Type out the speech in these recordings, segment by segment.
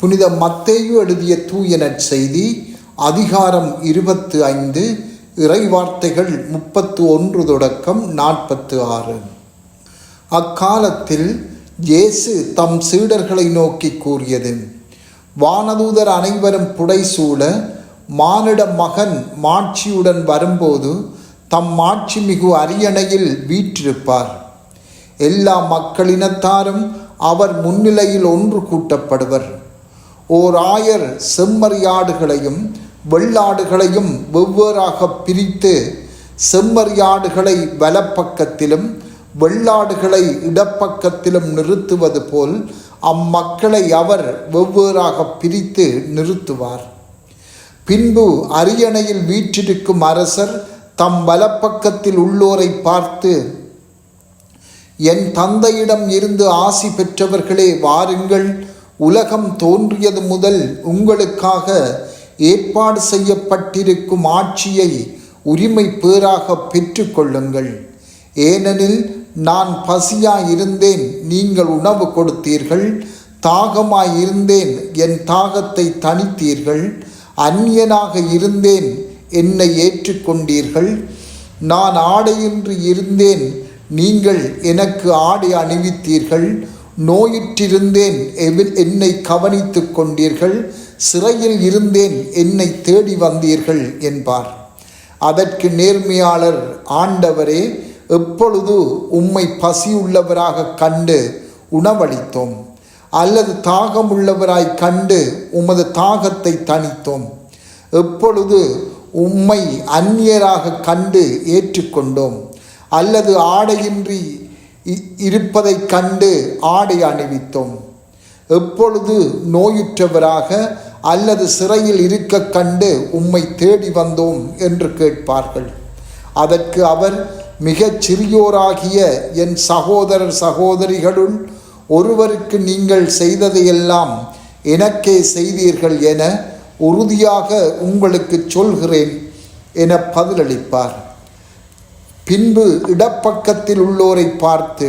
புனித மத்தேயு எழுதிய தூய நற்செய்தி அதிகாரம் இருபத்து ஐந்து இறைவார்த்தைகள் முப்பத்து ஒன்று தொடக்கம் நாற்பத்து ஆறு. அக்காலத்தில் இயேசு தம் சீடர்களை நோக்கி கூறியது வானதூதர் அனைவரும் புடைசூழ மானிட மகன் மாட்சியுடன் வரும்போது தம் மாட்சி மிகு அரியணையில் வீற்றிருப்பார். எல்லா மக்களினத்தாரும் அவர் முன்னிலையில் ஒன்று கூட்டப்படுவர். ஓர் ஆயர் செம்மறியாடுகளையும் வெள்ளாடுகளையும் வெவ்வேறாக பிரித்து செம்மறியாடுகளை வலப்பக்கத்திலும் வெள்ளாடுகளை இடப்பக்கத்திலும் நிறுத்துவது போல் அம்மக்களை அவர் வெவ்வேறாக பிரித்து நிறுத்துவார். பின்பு அரியணையில் வீற்றிருக்கும் அரசர் தம் வலப்பக்கத்தில் உள்ளோரை பார்த்து என் தந்தையிடம் இருந்து ஆசி பெற்றவர்களே வாருங்கள். உலகம் தோன்றியது முதல் உங்களுக்காக ஏற்பாடு செய்யப்பட்டிருக்கும் ஆட்சியை உரிமை பேராக பெற்றுக்கொள்ளுங்கள். ஏனெனில் நான் பசியாயிருந்தேன் நீங்கள் உணவு கொடுத்தீர்கள் தாகமாயிருந்தேன் என் தாகத்தை தணித்தீர்கள் அந்நியனாக இருந்தேன் என்னை ஏற்றுக்கொண்டீர்கள். நான் ஆடையின்றி இருந்தேன் நீங்கள் எனக்கு ஆடை அணிவித்தீர்கள் நோயிற்றிருந்தேன் எவில் என்னை கவனித்துக் கொண்டீர்கள் சிறையில் இருந்தேன் என்னை தேடி வந்தீர்கள் என்பார். அதற்கு நேர்மையாளர் ஆண்டவரே எப்பொழுது உம்மை பசியுள்ளவராக கண்டு உணவளித்தோம் அல்லது தாகம் உள்ளவராய் கண்டு உமது தாகத்தை தணித்தோம் எப்பொழுது உம்மை அந்நியராக கண்டு ஏற்றுக்கொண்டோம் அல்லது ஆடையின்றி இ- இருப்பதைக் கண்டு ஆடை அணிவித்தோம். எப்பொழுது நோயுற்றவராக அல்லது சிறையில் இருக்க கண்டு உம்மை தேடி வந்தோம் என்று கேட்பார்கள். அதற்கு அவர் மிகச் சிறியோராகிய என் சகோதரர் சகோதரிகளுள் ஒருவருக்கு நீங்கள் செய்ததையெல்லாம் எனக்கே செய்தீர்கள் என உறுதியாக உங்களுக்கு சொல்கிறேன் என பதிலளிப்பார். பின்பு இடப்பக்கத்தில் உள்ளோரை பார்த்து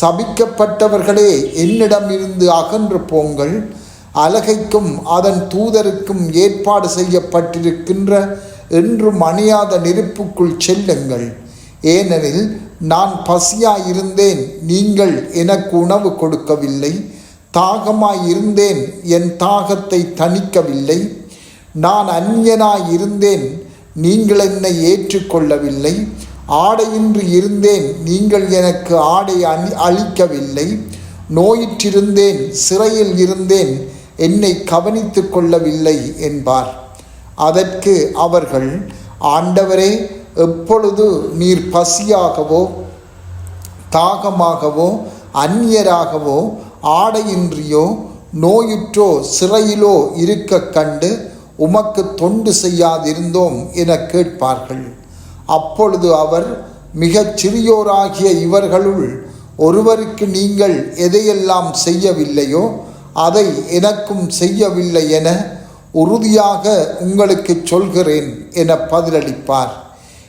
சபிக்கப்பட்டவர்களே என்னிடமிருந்து அகன்று போங்கள். அலகைக்கும் அதன் தூதருக்கும் ஏற்பாடு செய்யப்பட்டிருக்கின்ற என்றும் அணியாத நெருப்புக்குள் செல்லுங்கள். ஏனெனில் நான் பசியாயிருந்தேன் நீங்கள் எனக்கு உணவு கொடுக்கவில்லை. தாகமாயிருந்தேன் என் தாகத்தை தணிக்கவில்லை. நான் அந்நியனாயிருந்தேன் நீங்கள் என்னை ஏற்றுக்கொள்ளவில்லை. ஆடையின்றி இருந்தேன் நீங்கள் எனக்கு ஆடை அணி அளிக்கவில்லை. நோயிற்றிருந்தேன் சிறையில் இருந்தேன் என்னை கவனித்து கொள்ளவில்லை என்பார். அதற்கு அவர்கள் ஆண்டவரே எப்பொழுது நீர் பசியாகவோ தாகமாகவோ அந்நியராகவோ ஆடையின்றியோ நோயுற்றோ சிறையிலோ இருக்க கண்டு உமக்கு தொண்டு செய்யாதிருந்தோம் என கேட்பார்கள். அப்பொழுது அவர் மிகச் சிறியோராகிய இவர்களுள் ஒருவருக்கு நீங்கள் எதையெல்லாம் செய்யவில்லையோ அதை எனக்கும் செய்யவில்லை என உறுதியாக உங்களுக்கு சொல்கிறேன் என பதிலளிப்பார்.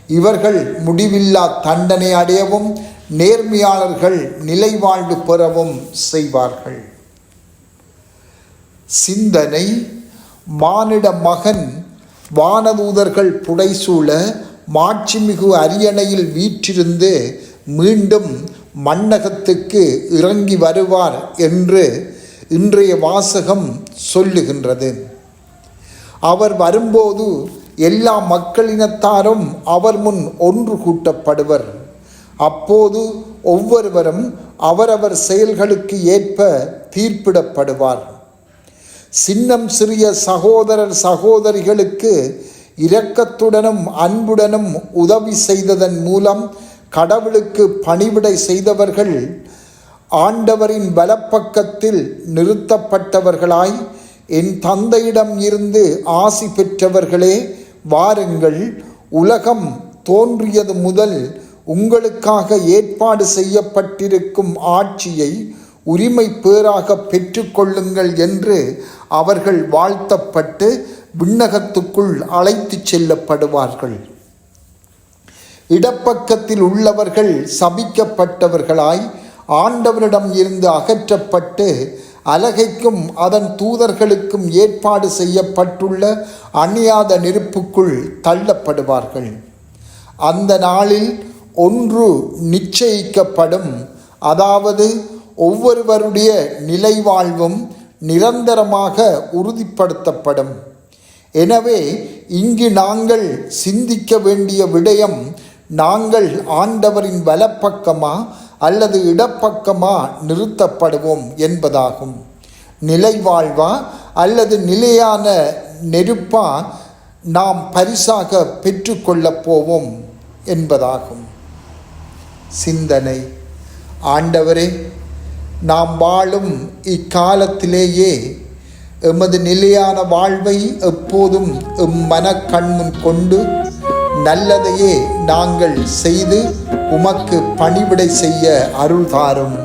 இவர்கள் முடிவில்லா தண்டனை அடையவும் நேர்மையாளர்கள் நிலைவாழ்வு பெறவும் செய்வார்கள். சிந்தனை மானிட மகன் வானதூதர்கள் புடைசூழ மாட்சிமிகு அரியணையில் வீற்றிருந்து மீண்டும் மன்னகத்துக்கு இறங்கி வருவார் என்று இன்றைய வாசகம் சொல்லுகின்றது. அவர் வரும்போது எல்லா மக்களினத்தாரும் அவர் முன் ஒன்று கூட்டப்படுவர். அப்போது ஒவ்வொருவரும் அவரவர் செயல்களுக்கு ஏற்ப தீர்ப்பிடப்படுவார். சின்னம் சிறிய சகோதரர் சகோதரிகளுக்கு இரக்கத்துடனும் அன்புடனும் உதவி செய்ததன் மூலம் கடவுளுக்கு பணிவிடை செய்தவர்கள் ஆண்டவரின் வலப்பக்கத்தில் நிறுத்தப்பட்டவர்களாய் என் தந்தையிடம் இருந்து ஆசி பெற்றவர்களே வாருங்கள் உலகம் தோன்றியது முதல் உங்களுக்காக ஏற்பாடு செய்யப்பட்டிருக்கும் ஆட்சியை உரிமை பேராக பெற்றுக்கொள்ளுங்கள் என்று அவர்கள் வாழ்த்தப்பட்டு விண்ணகத்துக்குள் அழைத்து செல்லப்படுவார்கள். இடப்பக்கத்தில் உள்ளவர்கள் சபிக்கப்பட்டவர்களாய் ஆண்டவரிடம் இருந்து அகற்றப்பட்டு அலகைக்கும் அதன் தூதர்களுக்கும் ஏற்பாடு செய்யப்பட்டுள்ள அணியாத நெருப்புக்குள் தள்ளப்படுவார்கள். அந்த நாளில் ஒன்று நிச்சயிக்கப்படும். அதாவது ஒவ்வொருவருடைய நிலைவாழ்வும் நிரந்தரமாக உறுதிப்படுத்தப்படும். எனவே இங்கு நாங்கள் சிந்திக்க வேண்டிய விடயம் நாங்கள் ஆண்டவரின் வலப்பக்கமா அல்லது இடப்பக்கமா நிறுத்தப்படுவோம் என்பதாகும். நிலைவாழ்வா அல்லது நிலையான நெருப்பா நாம் பரிசாக பெற்றுக்கொள்ளப் போவோம் என்பதாகும். சிந்தனை. ஆண்டவரே நாம் வாழும் இக்காலத்திலேயே எமது நிலையான வாழ்வை எப்போதும் எம் மனக்கண்முன் கொண்டு நல்லதையே நாங்கள் செய்து உமக்கு பணிவிடை செய்ய அருள் தாரும்